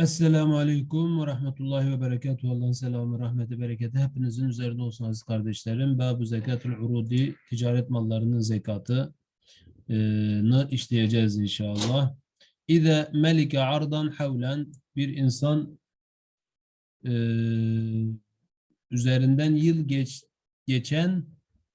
Esselamu Aleyküm ve Rahmetullahi ve Berekatuhu. Allah'ın selamı, rahmeti, bereketi hepinizin üzerinde olsun aziz kardeşlerim. Babu zekatul urudi, ticaret mallarının zekatı e, işleyeceğiz inşallah. İze melike ardan havlen bir insan e, üzerinden yıl geç, geçen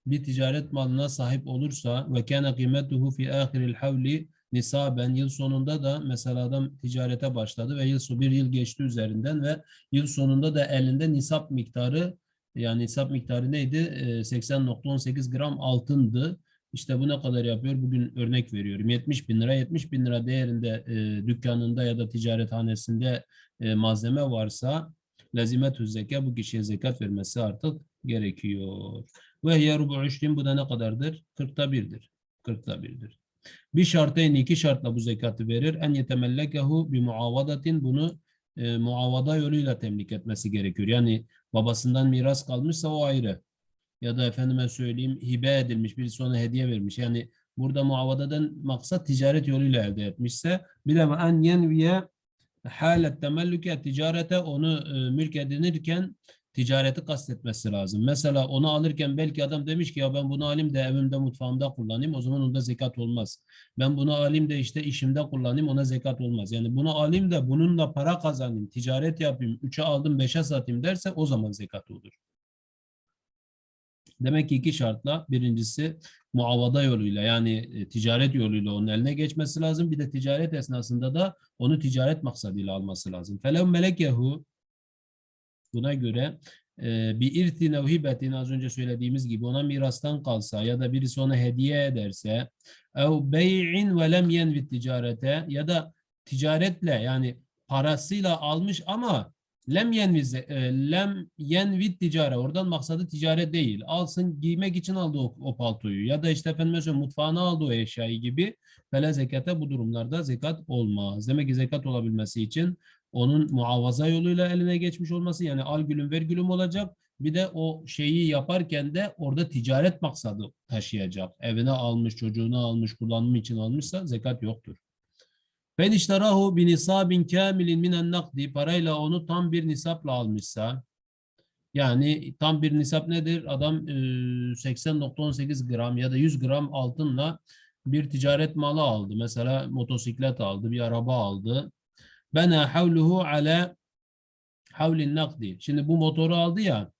bir ticaret malına sahip olursa ve kana kıymetuhu fi ahiril havli nisaben yıl sonunda da mesela adam ticarete başladı ve yıl bir yıl geçti üzerinden ve yıl sonunda da elinde nisap miktarı yani nisap miktarı neydi? Ee, 80.18 gram altındı. İşte bu ne kadar yapıyor? Bugün örnek veriyorum. 70 bin lira. 70 bin lira değerinde e, dükkanında ya da ticarethanesinde e, malzeme varsa lazimetü zeka bu kişiye zekat vermesi artık gerekiyor. Ve hiye rubu bu da ne kadardır? 40'ta birdir. 40'ta birdir. Bir şartayın iki şartla bu zekatı verir. En yetemellekehu bi muavadatin bunu e, muavada yoluyla temlik etmesi gerekiyor. Yani babasından miras kalmışsa o ayrı. Ya da efendime söyleyeyim hibe edilmiş birisi ona hediye vermiş. Yani burada muavadadan maksat ticaret yoluyla elde etmişse bir de en yenviye halet temellüke ticarete onu e, mülk edinirken ticareti kastetmesi lazım. Mesela onu alırken belki adam demiş ki ya ben bunu alayım da evimde mutfağımda kullanayım o zaman onda zekat olmaz. Ben bunu alayım da işte işimde kullanayım ona zekat olmaz. Yani bunu alayım da bununla para kazanayım, ticaret yapayım, üçe aldım beşe satayım derse o zaman zekat olur. Demek ki iki şartla birincisi muavada yoluyla yani e, ticaret yoluyla onun eline geçmesi lazım. Bir de ticaret esnasında da onu ticaret maksadıyla alması lazım. Felev melekehu Buna göre e, bir irti nevhibetin az önce söylediğimiz gibi ona mirastan kalsa ya da birisi ona hediye ederse ev bey'in ve lem yenvi ticarete ya da ticaretle yani parasıyla almış ama lem yenvi e, lem yenvi ticare oradan maksadı ticaret değil. Alsın giymek için aldı o, o paltoyu ya da işte efendim mesela mutfağına aldı o eşyayı gibi fele zekate bu durumlarda zekat olmaz. Demek ki zekat olabilmesi için onun muavaza yoluyla eline geçmiş olması yani al gülüm ver gülüm olacak. Bir de o şeyi yaparken de orada ticaret maksadı taşıyacak. Evine almış, çocuğuna almış, kullanımı için almışsa zekat yoktur. Ben iştarahu bi nisabin kamilin minen nakdi parayla onu tam bir nisapla almışsa yani tam bir nisap nedir? Adam e, 80.18 gram ya da 100 gram altınla bir ticaret malı aldı. Mesela motosiklet aldı, bir araba aldı bena havluhu ala havlin nakdi. Şimdi bu motoru aldı ya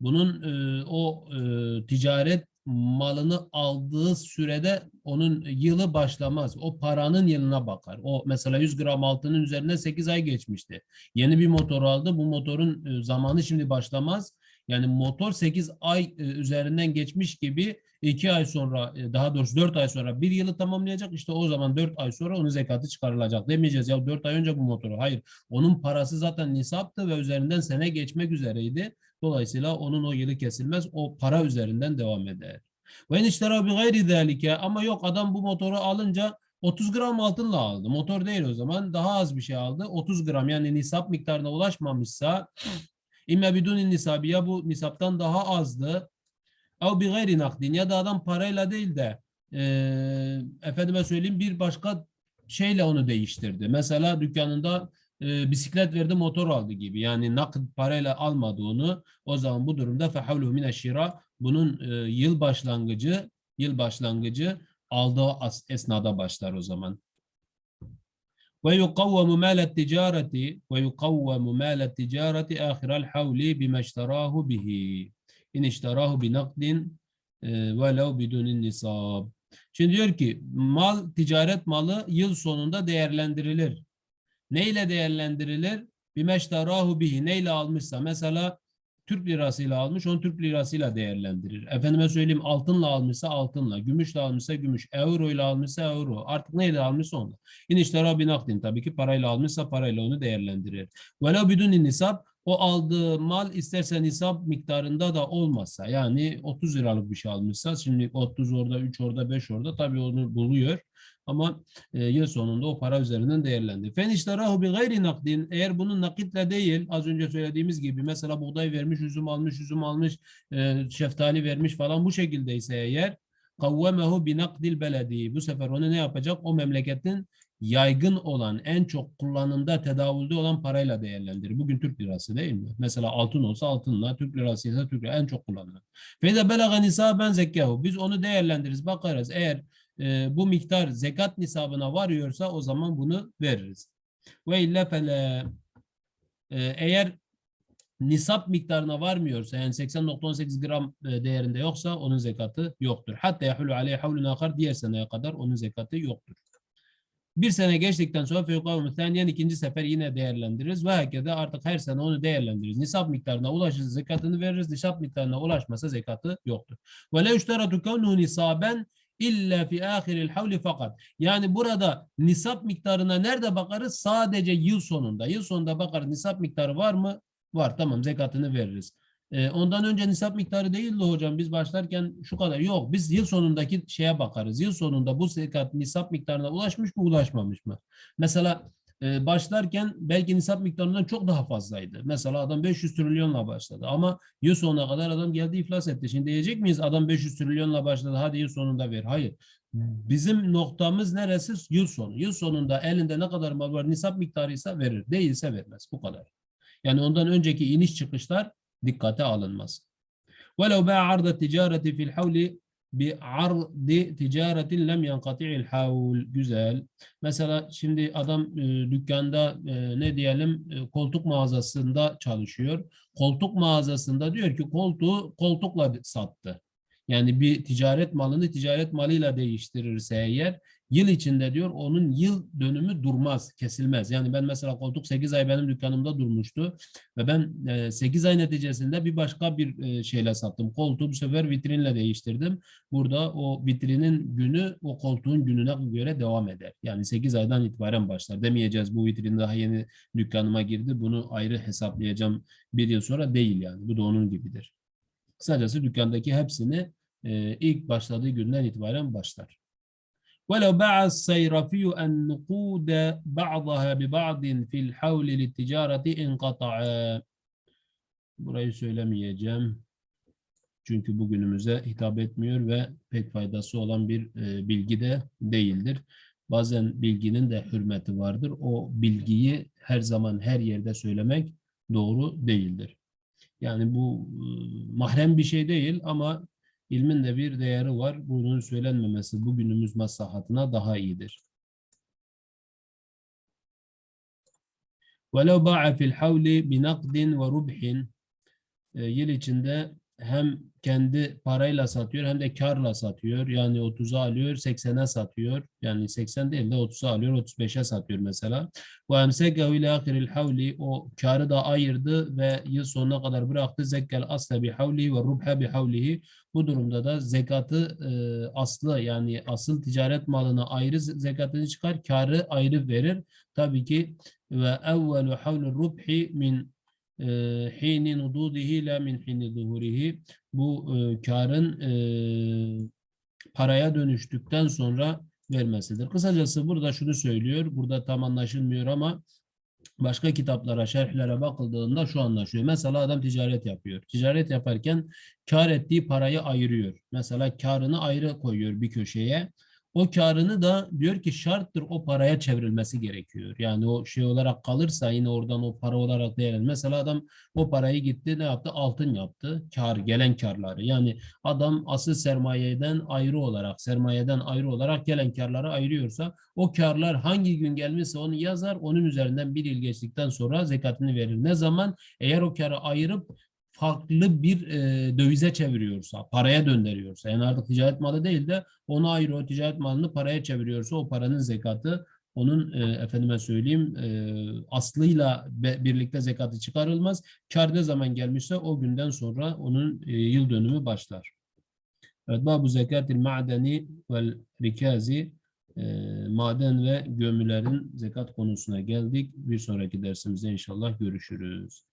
bunun e, o e, ticaret malını aldığı sürede onun yılı başlamaz. O paranın yılına bakar. O mesela 100 gram altının üzerine 8 ay geçmişti. Yeni bir motor aldı. Bu motorun e, zamanı şimdi başlamaz. Yani motor 8 ay e, üzerinden geçmiş gibi 2 ay sonra e, daha doğrusu 4 ay sonra bir yılı tamamlayacak. İşte o zaman 4 ay sonra onun zekatı çıkarılacak. Demeyeceğiz ya 4 ay önce bu motoru. Hayır. Onun parası zaten nisaptı ve üzerinden sene geçmek üzereydi. Dolayısıyla onun o yılı kesilmez. O para üzerinden devam eder. Ve eniştera bi gayri zalike ama yok adam bu motoru alınca 30 gram altınla aldı. Motor değil o zaman. Daha az bir şey aldı. 30 gram yani nisap miktarına ulaşmamışsa İmme bidun nisabi ya bu nisaptan daha azdı. Ev bi gayri nakdin ya da adam parayla değil de e, efendime söyleyeyim bir başka şeyle onu değiştirdi. Mesela dükkanında e, bisiklet verdi motor aldı gibi. Yani nakd parayla almadı onu. O zaman bu durumda fehavluhu mine şira bunun e, yıl başlangıcı yıl başlangıcı aldığı esnada başlar o zaman. Ve yukavvemu mâlet ticareti ve yukavvemu mâlet ticareti âhiral havli bime işterahu bihi. İn işterahu bi nakdin e, velev bidunin nisab. Şimdi diyor ki mal ticaret malı yıl sonunda değerlendirilir. Neyle değerlendirilir? Bime işterahu bihi. Neyle almışsa mesela Türk lirasıyla almış, onu Türk lirasıyla değerlendirir. Efendime söyleyeyim altınla almışsa altınla, gümüşle almışsa gümüş, euro ile almışsa euro. Artık neyle almışsa onunla. İniştara bin nakdin tabii ki parayla almışsa parayla onu değerlendirir. Vela bidun nisap o aldığı mal isterse nisap miktarında da olmazsa yani 30 liralık bir şey almışsa şimdi 30 orada 3 orada 5 orada tabii onu buluyor. Ama e, yıl sonunda o para üzerinden değerlendi. Fen iştarahu bi gayri nakdin eğer bunun nakitle değil az önce söylediğimiz gibi mesela buğday vermiş, üzüm almış, üzüm almış, e, şeftali vermiş falan bu şekildeyse eğer kavvemehu bi nakdil beledi. Bu sefer onu ne yapacak? O memleketin yaygın olan, en çok kullanımda, tedavülde olan parayla değerlendirir. Bugün Türk lirası değil mi? Mesela altın olsa altınla, Türk lirası ise Türk lirası en çok kullanılır. Feyde belaga nisaben zekkahu. Biz onu değerlendiririz, bakarız. Eğer e, bu miktar zekat nisabına varıyorsa o zaman bunu veririz. Ve illa fele e, eğer nisap miktarına varmıyorsa yani 80.18 gram e, değerinde yoksa onun zekatı yoktur. Hatta yahulu aleyhi havlun akar diğer seneye kadar onun zekatı yoktur. Bir sene geçtikten sonra fevkavu thaniyen ikinci sefer yine değerlendiririz ve herkese artık her sene onu değerlendiririz. Nisap miktarına ulaşırsa zekatını veririz. Nisap miktarına ulaşmasa zekatı yoktur. Ve leüşteratu kevnuhu nisaben illa fi ahiril havli fakat. Yani burada nisap miktarına nerede bakarız? Sadece yıl sonunda. Yıl sonunda bakarız nisap miktarı var mı? Var tamam zekatını veririz. Ee, ondan önce nisap miktarı değildi hocam. Biz başlarken şu kadar. Yok biz yıl sonundaki şeye bakarız. Yıl sonunda bu zekat nisap miktarına ulaşmış mı ulaşmamış mı? Mesela e, başlarken belki nisap miktarından çok daha fazlaydı. Mesela adam 500 trilyonla başladı ama yıl sonuna kadar adam geldi iflas etti. Şimdi diyecek miyiz adam 500 trilyonla başladı hadi yıl sonunda ver. Hayır. Bizim noktamız neresi? Yıl sonu. Yıl sonunda elinde ne kadar mal var nisap miktarıysa verir. Değilse vermez. Bu kadar. Yani ondan önceki iniş çıkışlar dikkate alınmaz. وَلَوْ بَاعَ عَرْضَ التِّجَارَةِ فِي الْحَوْلِ بِعَرْضِ تِجَارَةٍ لَمْ يَنْقَطِعِ الْحَوْلِ Güzel. Mesela şimdi adam e, dükkanda e, ne diyelim e, koltuk mağazasında çalışıyor. Koltuk mağazasında diyor ki koltuğu koltukla sattı. Yani bir ticaret malını ticaret malıyla değiştirirse eğer yıl içinde diyor onun yıl dönümü durmaz, kesilmez. Yani ben mesela koltuk 8 ay benim dükkanımda durmuştu ve ben 8 ay neticesinde bir başka bir şeyle sattım. Koltuğu bu sefer vitrinle değiştirdim. Burada o vitrinin günü o koltuğun gününe göre devam eder. Yani 8 aydan itibaren başlar. Demeyeceğiz bu vitrin daha yeni dükkanıma girdi. Bunu ayrı hesaplayacağım bir yıl sonra değil yani. Bu da onun gibidir. Kısacası dükkandaki hepsini ilk başladığı günden itibaren başlar. ولو باع الصيرفي النقود بعضها ببعض في الحول للتجارة انقطع Burayı söylemeyeceğim. Çünkü bugünümüze hitap etmiyor ve pek faydası olan bir e, bilgi de değildir. Bazen bilginin de hürmeti vardır. O bilgiyi her zaman her yerde söylemek doğru değildir. Yani bu e, mahrem bir şey değil ama İlmin de bir değeri var. Bunun söylenmemesi bugünümüz maslahatına daha iyidir. وَلَوْ بَاعَ فِي الْحَوْلِ بِنَقْدٍ وَرُبْحٍ Yıl içinde hem kendi parayla satıyor hem de karla satıyor. Yani 30'a alıyor 80'e satıyor. Yani 80 değil de 30'a alıyor 35'e satıyor mesela. Bu emsekehu ile ahiril havli o karı da ayırdı ve yıl sonuna kadar bıraktı. Zekkel asla bi havli ve rubha bi havlihi. Bu durumda da zekatı e, aslı yani asıl ticaret malına ayrı zekatını çıkar. Karı ayrı verir. Tabii ki ve evvelu havlu rubhi min hini nududihi la min hini zuhurihi bu e, karın e, paraya dönüştükten sonra vermesidir. Kısacası burada şunu söylüyor. Burada tam anlaşılmıyor ama başka kitaplara, şerhlere bakıldığında şu anlaşılıyor. Mesela adam ticaret yapıyor. Ticaret yaparken kar ettiği parayı ayırıyor. Mesela karını ayrı koyuyor bir köşeye o karını da diyor ki şarttır o paraya çevrilmesi gerekiyor. Yani o şey olarak kalırsa yine oradan o para olarak değerlenir. Mesela adam o parayı gitti ne yaptı? Altın yaptı. Kar, gelen karları. Yani adam asıl sermayeden ayrı olarak, sermayeden ayrı olarak gelen karları ayırıyorsa o karlar hangi gün gelmişse onu yazar. Onun üzerinden bir yıl geçtikten sonra zekatını verir. Ne zaman? Eğer o karı ayırıp farklı bir e, dövize çeviriyorsa, paraya döndürüyorsa, yani artık ticaret malı değil de onu ayrı o ticaret malını paraya çeviriyorsa o paranın zekatı onun e, efendime söyleyeyim e, aslıyla be, birlikte zekatı çıkarılmaz. Kar ne zaman gelmişse o günden sonra onun e, yıl dönümü başlar. Evet, bu zekatil ma'deni vel rikazi e, maden ve gömülerin zekat konusuna geldik. Bir sonraki dersimizde inşallah görüşürüz.